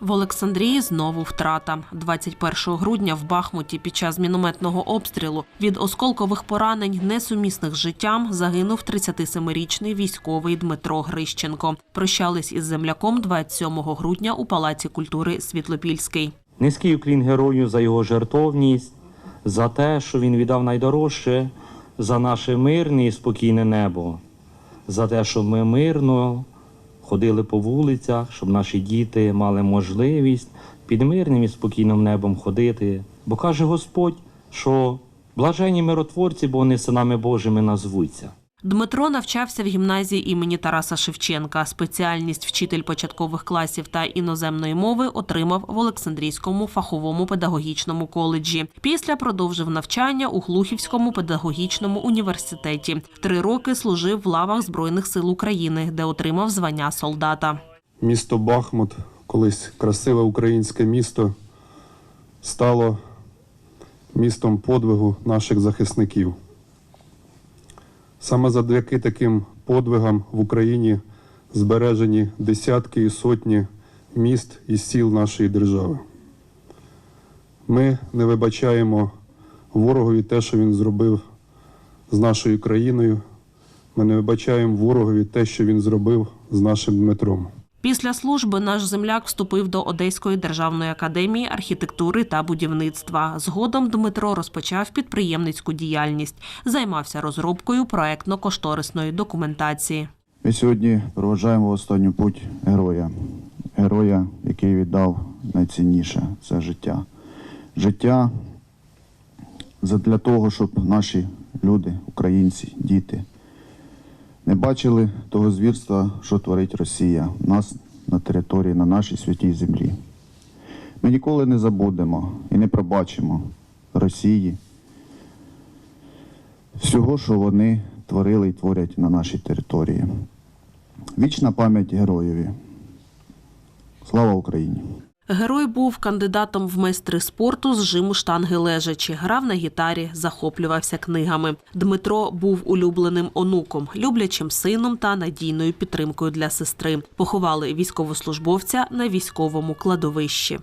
В Олександрії знову втрата. 21 грудня в Бахмуті під час мінометного обстрілу від осколкових поранень, несумісних з життям, загинув 37-річний військовий Дмитро Грищенко. Прощались із земляком 27 грудня у Палаці культури Світлопільський. Низький уклін герою за його жертовність, за те, що він віддав найдорожче, за наше мирне і спокійне небо, за те, щоб ми мирно ходили по вулицях, щоб наші діти мали можливість під мирним і спокійним небом ходити. Бо каже Господь, що блажені миротворці, бо вони синами Божими назвуться. Дмитро навчався в гімназії імені Тараса Шевченка. Спеціальність вчитель початкових класів та іноземної мови отримав в Олександрійському фаховому педагогічному коледжі. Після продовжив навчання у Глухівському педагогічному університеті. Три роки служив в лавах Збройних сил України, де отримав звання солдата. Місто Бахмут, колись красиве українське місто, стало містом подвигу наших захисників. Саме завдяки таким подвигам в Україні збережені десятки і сотні міст і сіл нашої держави. Ми не вибачаємо ворогові те, що він зробив з нашою країною. Ми не вибачаємо ворогові те, що він зробив з нашим Дмитром. Після служби наш земляк вступив до Одеської державної академії архітектури та будівництва. Згодом Дмитро розпочав підприємницьку діяльність, займався розробкою проектно-кошторисної документації. Ми сьогодні проважаємо в останню путь героя. Героя, який віддав найцінніше це життя. Життя для того, щоб наші люди, українці, діти, не бачили того звірства, що творить Росія у нас на території, на нашій святій землі. Ми ніколи не забудемо і не пробачимо Росії всього, що вони творили і творять на нашій території. Вічна пам'ять героєві. Слава Україні! Герой був кандидатом в майстри спорту з жиму штанги лежачі, грав на гітарі, захоплювався книгами. Дмитро був улюбленим онуком, люблячим сином та надійною підтримкою для сестри. Поховали військовослужбовця на військовому кладовищі.